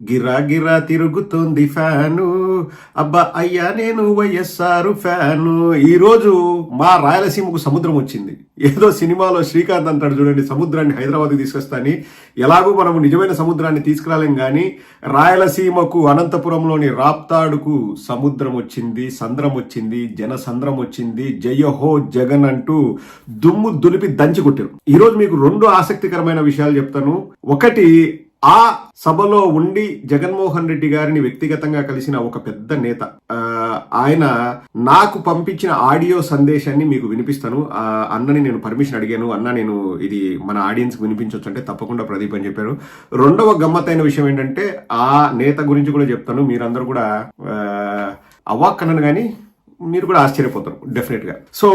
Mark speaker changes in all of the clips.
Speaker 1: గిరా గిరా తిరుగుతోంది ఫ్యాను. అబ్బా అయ్యా నేను వైఎస్ఆర్ ఫ్యాను. ఈరోజు మా రాయలసీమకు సముద్రం వచ్చింది. ఏదో సినిమాలో శ్రీకాంత్ అంటాడు చూడండి సముద్రాన్ని హైదరాబాద్కి తీసుకొస్తాని. ఎలాగో మనము నిజమైన సముద్రాన్ని తీసుకురాలేం కానీ రాయలసీమకు అనంతపురంలోని రాప్తాడుకు సముద్రం వచ్చింది సంద్రం వచ్చింది జనసంద్రం వచ్చింది. జయహో జగన్ అంటూ దుమ్ము దులిపి దంచి కొట్టారు. ఈరోజు మీకు రెండు ఆసక్తికరమైన విషయాలు చెప్తాను. ఒకటి ఆ సభలో ఉండి జగన్మోహన్ రెడ్డి గారిని వ్యక్తిగతంగా కలిసిన ఒక పెద్ద నేత ఆయన నాకు పంపించిన ఆడియో సందేశాన్ని మీకు వినిపిస్తాను. అన్నని నేను పర్మిషన్ అడిగాను. అన్న నేను ఇది మన ఆడియన్స్ వినిపించవచ్చు అంటే తప్పకుండా ప్రదీప్ అని చెప్పారు. రెండవ గమ్మత్తైన విషయం ఏంటంటే ఆ నేత గురించి కూడా చెప్తాను. మీరందరూ కూడా అవాక్కనను కానీ మీరు కూడా ఆశ్చర్యపోతారు డెఫినెట్గా సో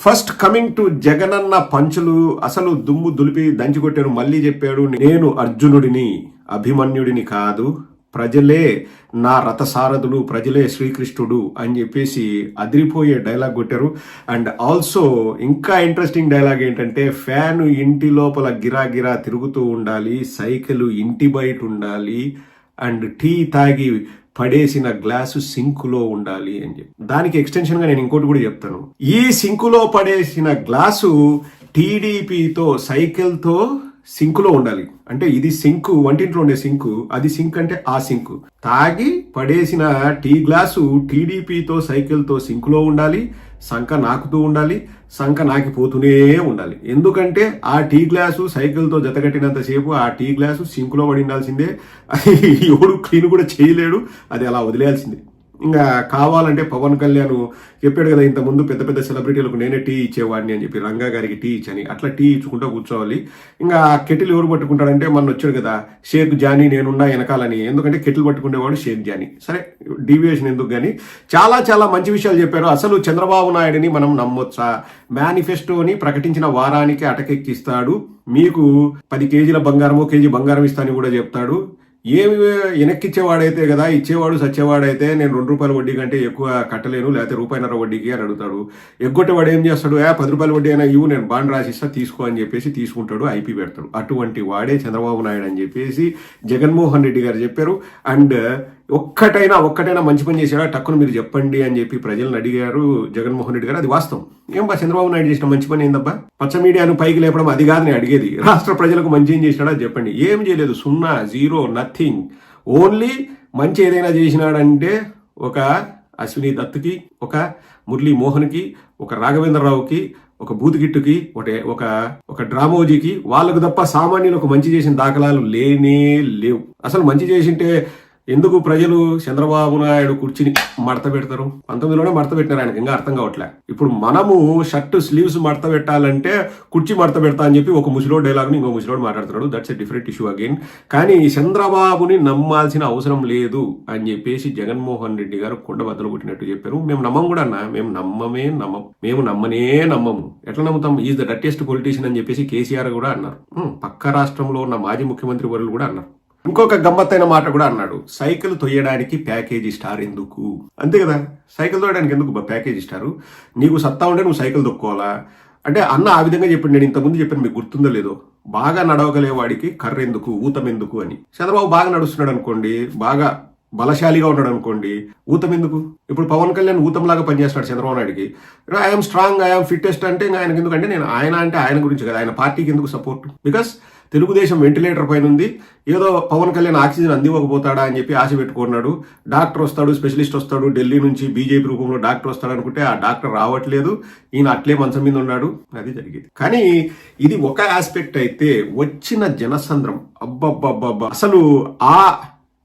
Speaker 1: ఫస్ట్ కమింగ్ టు జగనన్న పంచులు అసలు దుమ్ము దులిపి దంచి కొట్టాడు మళ్ళీ చెప్పాడు నేను అర్జునుడిని అభిమన్యుడిని కాదు ప్రజలే నా రథసారథుడు ప్రజలే శ్రీకృష్ణుడు అని చెప్పేసి అదిరిపోయే డైలాగ్ కొట్టారు. అండ్ ఆల్సో ఇంకా ఇంట్రెస్టింగ్ డైలాగ్ ఏంటంటే ఫ్యాన్ ఇంటి లోపల గిరా గిరా తిరుగుతూ ఉండాలి సైకిల్ ఇంటి బయట ఉండాలి అండ్ టీ తాగి పడేసిన గ్లాసు సింకులో ఉండాలి అని చెప్పి. దానికి ఎక్స్టెన్షన్గా నేను ఇంకోటి కూడా చెప్తాను. ఈ సింకులో పడేసిన గ్లాసు టీడీపీతో సైకిల్తో సింకులో ఉండాలి. అంటే ఇది సింకు వంటింట్లో ఉండే సింకు అది సింక్ అంటే ఆ సింకు. తాగి పడేసిన టీ గ్లాసు టీడీపీతో సైకిల్తో సింకులో ఉండాలి. సంఖ నాకుతూ ఉండాలి సంక నాకిపోతూనే ఉండాలి. ఎందుకంటే ఆ టీ గ్లాసు సైకిల్తో జతగట్టినంతసేపు ఆ టీ గ్లాసు సింక్లో పడి ఉండాల్సిందే. ఎవడు క్లీన్ కూడా చేయలేడు అది అలా వదిలేయాల్సిందే. ఇంకా కావాలంటే పవన్ కళ్యాణ్ చెప్పాడు కదా ఇంత ముందు పెద్ద పెద్ద సెలబ్రిటీలకు నేనే టీ ఇచ్చేవాడిని అని చెప్పి రంగా గారికి టీ ఇచ్చని అట్లా టీ ఇచ్చుకుంటూ కూర్చోవాలి. ఇంకా కెటిల్ ఎవరు పట్టుకుంటాడంటే మొన్న వచ్చాడు కదా షేక్ జానీ నేనున్నా వెనకాలని. ఎందుకంటే కెటిల్ పట్టుకునేవాడు షేక్ జానీ. సరే డీవియేషన్ ఎందుకు కానీ చాలా చాలా మంచి విషయాలు చెప్పారు. అసలు చంద్రబాబు నాయుడిని మనం నమ్మొచ్చా? మేనిఫెస్టోని ప్రకటించిన వారానికి అటకెక్కిస్తాడు. మీకు పది కేజీల బంగారమో కేజీ బంగారం ఇస్తానని కూడా చెప్తాడు. ఏమి వెనక్కిచ్చేవాడైతే కదా ఇచ్చేవాడు సచ్చేవాడైతే నేను రెండు రూపాయల వడ్డీ కంటే ఎక్కువ కట్టలేను లేకపోతే రూపాయిన్నర వడ్డీకి అని అడుగుతాడు. ఎగ్గొట్టేవాడు ఏం చేస్తాడు ఏ పది రూపాయల వడ్డీ అయినా ఇవ్వు నేను బాండ్ రాసిస్తా తీసుకో అని చెప్పేసి తీసుకుంటాడు ఐపీ పెడతాడు. అటువంటి వాడే చంద్రబాబు నాయుడు అని చెప్పేసి జగన్మోహన్ రెడ్డి గారు చెప్పారు. అండ్ ఒక్కటైనా ఒక్కటైనా మంచి పని చేశాడా? టక్కును మీరు చెప్పండి అని చెప్పి ప్రజలను అడిగారు జగన్మోహన్ రెడ్డి గారు. అది వాస్తవం. ఏం బా చంద్రబాబు నాయుడు చేసిన మంచి పని ఏందబ్బా? పచ్చ మీడియాను పైకి లేపడం అది కాదు నేను అడిగేది. రాష్ట్ర ప్రజలకు మంచి ఏం చేసినాడా? చెప్పండి. ఏం చేయలేదు. సున్నా జీరో నథింగ్. ఓన్లీ మంచి ఏదైనా చేసినాడంటే ఒక అశ్విని దత్తుకి ఒక మురళీ మోహన్కి ఒక రాఘవేంద్రరావుకి ఒక బూతుగిట్టుకి ఒక ఒక ఒక డ్రామోజీకి వాళ్ళకు తప్ప సామాన్యులకు మంచి చేసిన దాఖలాలు లేనే లేవు. అసలు మంచి చేసింటే ఎందుకు ప్రజలు చంద్రబాబు నాయుడు కుర్చీని మడత పెడతారు? పంతొమ్మిదిలోనే మడత పెట్టినారు ఆయనకి ఇంకా అర్థం కావట్లే. ఇప్పుడు మనము షర్ట్ స్లీవ్స్ మడత పెట్టాలంటే కుర్చీ మడత పెడతా అని చెప్పి ఒక ముసిలో డైలాగ్ని ఇంకో ముసలోడు మాట్లాడుతున్నాడు. That's a different issue again కానీ చంద్రబాబుని నమ్మాల్సిన అవసరం లేదు అని చెప్పేసి జగన్మోహన్ రెడ్డి గారు కొండ బద్దలు కొట్టినట్టు చెప్పారు. మేము నమ్మం కూడా అన్న మేము నమ్మమే నమ్మం. మేము నమ్మనే నమ్మము. ఎట్లా నమ్ముతాం? ఈజ్ ద డట్టెస్ట్ పొలిటీషియన్ అని చెప్పేసి కేసీఆర్ కూడా అన్నారు. పక్క రాష్ట్రంలో ఉన్న మాజీ ముఖ్యమంత్రి వర్యులు కూడా అన్నారు. ఇంకొక గమ్మత్తైన మాట కూడా అన్నాడు. సైకిల్ తొయ్యడానికి ప్యాకేజీ స్టార్ ఎందుకు? అంతే కదా? సైకిల్ తోయడానికి ఎందుకు ప్యాకేజీ స్టారు? నీకు సత్తా ఉంటే నువ్వు సైకిల్ తొక్కోవాలా? అంటే అన్న ఆ విధంగా చెప్పాడు. నేను ఇంతకుముందు చెప్పాను మీకు గుర్తుందో లేదో. బాగా నడవగలే వాడికి కర్ర ఎందుకు ఊతం ఎందుకు అని. చంద్రబాబు బాగా నడుస్తున్నాడు అనుకోండి బాగా బలశాలిగా ఉన్నాడు అనుకోండి ఊతం ఎందుకు? ఇప్పుడు పవన్ కళ్యాణ్ ఊతంలాగా పనిచేస్తాడు చంద్రబాబు నాయుడికి. ఐఎమ్ స్ట్రాంగ్ ఐఎమ్ ఫిట్టెస్ట్ అంటే ఆయనకి ఎందుకంటే నేను ఆయన అంటే ఆయన గురించి కదా ఆయన పార్టీకి ఎందుకు సపోర్ట్? బికాస్ తెలుగుదేశం వెంటిలేటర్ పైన ఉంది. ఏదో పవన్ కళ్యాణ్ ఆక్సిజన్ అందివ్వకపోతాడా అని చెప్పి ఆశ పెట్టుకున్నాడు. డాక్టర్ వస్తాడు స్పెషలిస్ట్ వస్తాడు. ఢిల్లీ నుంచి బీజేపీ రూపంలో డాక్టర్ వస్తాడు అనుకుంటే ఆ డాక్టర్ రావట్లేదు. ఈయన అట్లే మంచం మీద ఉన్నాడు. అది జరిగేది. కానీ ఇది ఒక ఆస్పెక్ట్ అయితే వచ్చిన జనసంద్రం. అబ్బబ్బబ్బబ్బా. అసలు ఆ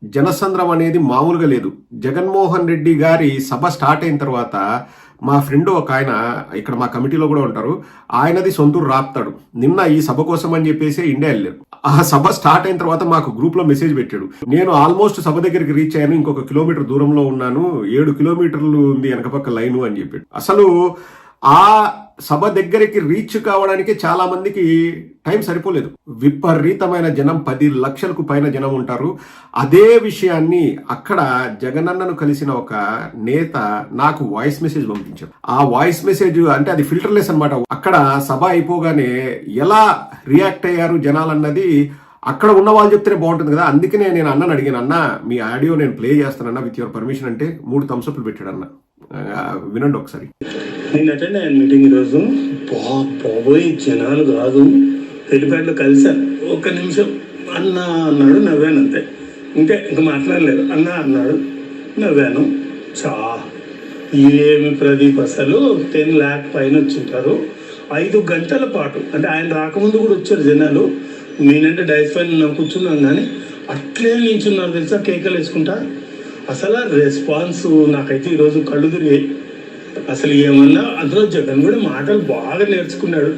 Speaker 1: జనసంద్రం అనేది మామూలుగా లేదు. జగన్మోహన్ రెడ్డి గారి సభ స్టార్ట్ అయిన తర్వాత మా ఫ్రెండ్ ఒక ఆయన ఇక్కడ మా కమిటీలో కూడా ఉంటారు. ఆయనది సొంతూరు రాపుతాడు. నిన్న ఈ సభ కోసం అని చెప్పేసి ఇండియా వెళ్ళారు. ఆ సభ స్టార్ట్ అయిన తర్వాత మాకు గ్రూప్లో మెసేజ్ పెట్టాడు. నేను ఆల్మోస్ట్ సభ దగ్గరికి రీచ్ అయ్యాను. ఇంకొక కిలోమీటర్ దూరంలో ఉన్నాను. ఏడు కిలోమీటర్లు ఉంది వెనకపక్క లైను అని చెప్పాడు. అసలు ఆ సభ దగ్గరికి రీచ్ కావడానికి చాలా మందికి టైం సరిపోలేదు. విపరీతమైన జనం పది లక్షలకు పైన జనం ఉంటారు. అదే విషయాన్ని అక్కడ జగనన్నను కలిసిన ఒక నేత నాకు వాయిస్ మెసేజ్ పంపించారు ఆ వాయిస్ మెసేజ్ అంటే అది ఫిల్టర్లెస్ అనమాట అక్కడ సభ అయిపోగానే ఎలా రియాక్ట్ అయ్యారు జనాలన్నది అక్కడ ఉన్న వాళ్ళు చెప్తేనే బాగుంటుంది కదా. అందుకనే నేను అన్నని అడిగాను అన్న మీ ఆడియో నేను ప్లే చేస్తానన్నా విత్ యువర్ పర్మిషన్ అంటే మూడు థమ్స్అప్లు పెట్టాడు అన్న. వినండి ఒకసారి.
Speaker 2: నేను అటెండ్ అయ్యాను మీటింగ్ ఈరోజు. బాబోయ్ జనాలు కాదు. హెలిప్యాడ్లో కలిశాను ఒక్క నిమిషం. అన్న అన్నాడు నవ్వాను అంతే. ఇంకే ఇంకా మాట్లాడలేదు. అన్న అన్నాడు నవ్వాను. చా. ఏమి ప్రదీప్ అసలు? టెన్ ల్యాక్ పైన వచ్చింటారు. ఐదు గంటల పాటు. అంటే ఆయన రాకముందు కూడా వచ్చారు జనాలు. నేనంటే డైస్ పైన కూర్చున్నాను కానీ అట్లే నించున్నారు తెలుసా కేకలు వేసుకుంటా అసలు రెస్పాన్స్ నాకైతే ఈరోజు కళ్ళు తిరిగాయి. అసలు ఏమన్నా అందులో జగన్ కూడా మాటలు బాగా నేర్చుకున్నాడు.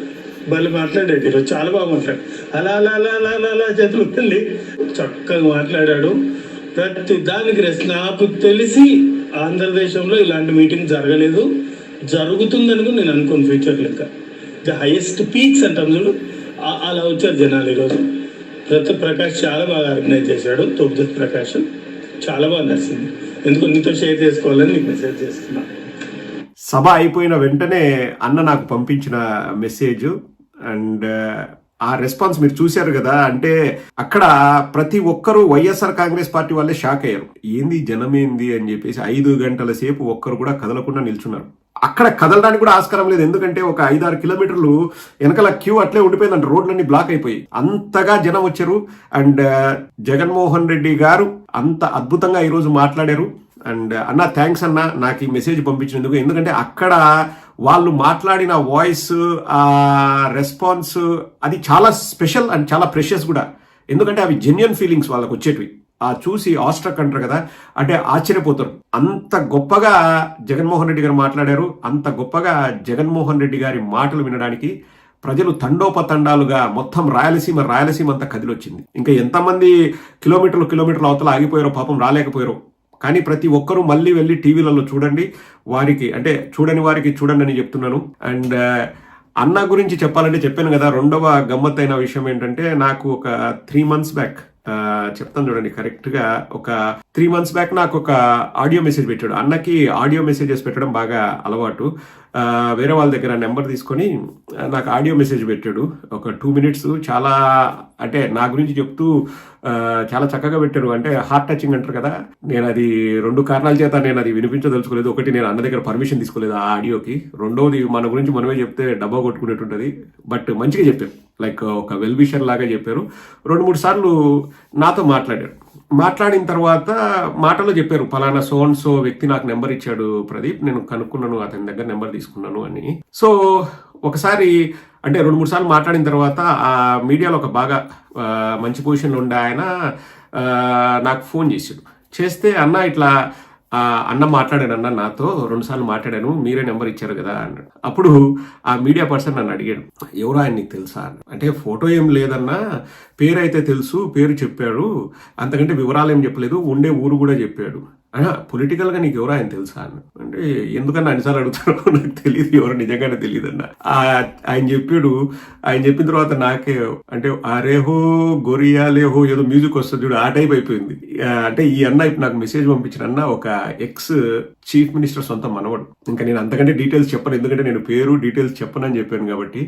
Speaker 2: వాళ్ళు మాట్లాడాడు. ఈరోజు చాలా బాగా మాట్లాడాడు. అలా అలా అలా అలా అలా అలా చేతులు చక్కగా మాట్లాడాడు. ప్రతి దానికి రెస్ నాకు తెలిసి ఆంధ్రదేశంలో ఇలాంటి మీటింగ్ జరగలేదు. జరుగుతుందని కూడా నేను అనుకోను ఫ్యూచర్ లెక్క ద హైయెస్ట్ పీక్స్ అంటాం చూడు. అలా వచ్చారు జనాలు ఈరోజు. ప్రతి ప్రకాష్ చాలా బాగా ఆర్గనైజ్ చేశాడు. తొబ్జత్ ప్రకాష్. చాలా బాగా నచ్చింది ఎందుకు నీతో షేర్ చేసుకోవాలని నీకు మెసేజ్ చేస్తున్నాను
Speaker 1: సభ అయిపోయిన వెంటనే అన్న నాకు పంపించిన మెసేజ్ అండ్ ఆ రెస్పాన్స్ మీరు చూశారు కదా అంటే అక్కడ ప్రతి ఒక్కరూ వైఎస్ఆర్ కాంగ్రెస్ పార్టీ వాళ్ళే షాక్ అయ్యారు. ఏంది జనమేంది అని చెప్పేసి ఐదు గంటల సేపు ఒక్కరు కూడా కదలకుండా నిల్చున్నారు. అక్కడ కదలడానికి కూడా ఆస్కారం లేదు ఎందుకంటే ఒక ఐదారు కిలోమీటర్లు వెనకాల క్యూ అట్లే ఉండిపోయిందంట రోడ్లన్నీ బ్లాక్ అయిపోయి. అంతగా జనం వచ్చారు అండ్ జగన్మోహన్ రెడ్డి గారు అంత అద్భుతంగా ఈరోజు మాట్లాడారు. అండ్ అన్న థ్యాంక్స్ అన్న నాకు ఈ మెసేజ్ పంపించినందుకు. ఎందుకంటే అక్కడ వాళ్ళు మాట్లాడిన వాయిస్ రెస్పాన్స్ అది చాలా స్పెషల్ అండ్ చాలా ప్రెషియస్ కూడా. ఎందుకంటే అవి జెన్యున్ ఫీలింగ్స్ వాళ్ళకి వచ్చేటివి. ఆ చూసి ఆస్ట్రక్ అంటారు కదా అంటే ఆశ్చర్యపోతారు. అంత గొప్పగా జగన్మోహన్ రెడ్డి గారు మాట్లాడారు. అంత గొప్పగా జగన్మోహన్ రెడ్డి గారి మాటలు వినడానికి ప్రజలు తండోపతండాలుగా మొత్తం రాయలసీమ రాయలసీమ అంతా కదిలొచ్చింది. ఇంకా ఎంతమంది కిలోమీటర్లు కిలోమీటర్లు అవతల ఆగిపోయారో పాపం రాలేకపోయారో కానీ ప్రతి ఒక్కరూ మళ్ళీ వెళ్ళి టీవీలలో చూడండి. వారికి అంటే చూడని వారికి చూడండి అని చెప్తున్నాను. అండ్ అన్న గురించి చెప్పాలంటే చెప్పాను కదా రెండవ గమ్మత్తైన విషయం ఏంటంటే నాకు ఒక త్రీ మంత్స్ బ్యాక్ చెప్తాను చూడండి కరెక్ట్గా ఒక త్రీ మంత్స్ బ్యాక్ నాకు ఒక ఆడియో మెసేజ్ పెట్టాడు. అన్నకి ఆడియో మెసేజెస్ పెట్టడం బాగా అలవాటు. వేరే వాళ్ళ దగ్గర నెంబర్ తీసుకొని నాకు ఆడియో మెసేజ్ పెట్టాడు. ఒక టూ మినిట్స్ చాలా అంటే నా గురించి చెప్తూ చాలా చక్కగా పెట్టారు. అంటే హార్ట్ టచింగ్ అంటారు కదా నేను అది రెండు కారణాల చేత నేను అది వినిపించదలుచుకోలేదు. ఒకటి నేను అన్న దగ్గర పర్మిషన్ తీసుకోలేదు ఆ ఆడియోకి. రెండోది మన గురించి మనమే చెప్తే డబ్బా కొట్టుకునేటుంటుంది. బట్ మంచిగా చెప్పారు. లైక్ ఒక వెల్ విషర్ లాగా చెప్పారు. రెండు మూడు సార్లు నాతో మాట్లాడారు. మాట్లాడిన తర్వాత మాటలో చెప్పారు పలానా సో అండ్ సో వ్యక్తి నాకు నెంబర్ ఇచ్చాడు ప్రదీప్ నేను కనుక్కున్నాను అతని దగ్గర నెంబర్ తీసుకున్నాను అని. సో ఒకసారి అంటే రెండు మూడు సార్లు మాట్లాడిన తర్వాత ఆ మీడియాలో ఒక బాగా మంచి పొజిషన్లో ఉండే ఆయన నాకు ఫోన్ చేశాడు. చేస్తే అన్న ఇట్లా అన్న మాట్లాడాను అన్న నాతో రెండుసార్లు మాట్లాడాను మీరే నెంబర్ ఇచ్చారు కదా అన్నాడు. అప్పుడు ఆ మీడియా పర్సన్ నన్ను అడిగాడు ఎవరో ఆయన నీకు తెలుసా? అన్నాడు. అంటే ఫోటో ఏం లేదన్నా పేరు అయితే తెలుసు పేరు చెప్పాడు అంతకంటే వివరాలు ఏం చెప్పలేదు ఉండే ఊరు కూడా చెప్పాడు. అయినా పొలిటికల్గా నీకు ఎవరు ఆయన తెలుసా అన్న? అంటే ఎందుకన్నా అన్నిసార్లు అడుగుతారో నాకు తెలియదు ఎవరు నిజంగానే తెలియదు అన్న ఆ- ఆయన చెప్పాడు ఆయన చెప్పిన తర్వాత నాకే అంటే అరేహో గొరియాలేహో ఏదో మ్యూజిక్ వస్తుంది చూడు ఆ టైప్ అయిపోయింది. అంటే ఈ అన్న ఇప్పుడు నాకు మెసేజ్ పంపించిన అన్న ఒక ఎక్స్ చీఫ్ మినిస్టర్ సొంత మనవడు. ఇంకా నేను అంతకంటే డీటెయిల్స్ చెప్పను ఎందుకంటే నేను పేరు డీటెయిల్స్ చెప్పనని చెప్పాను కాబట్టి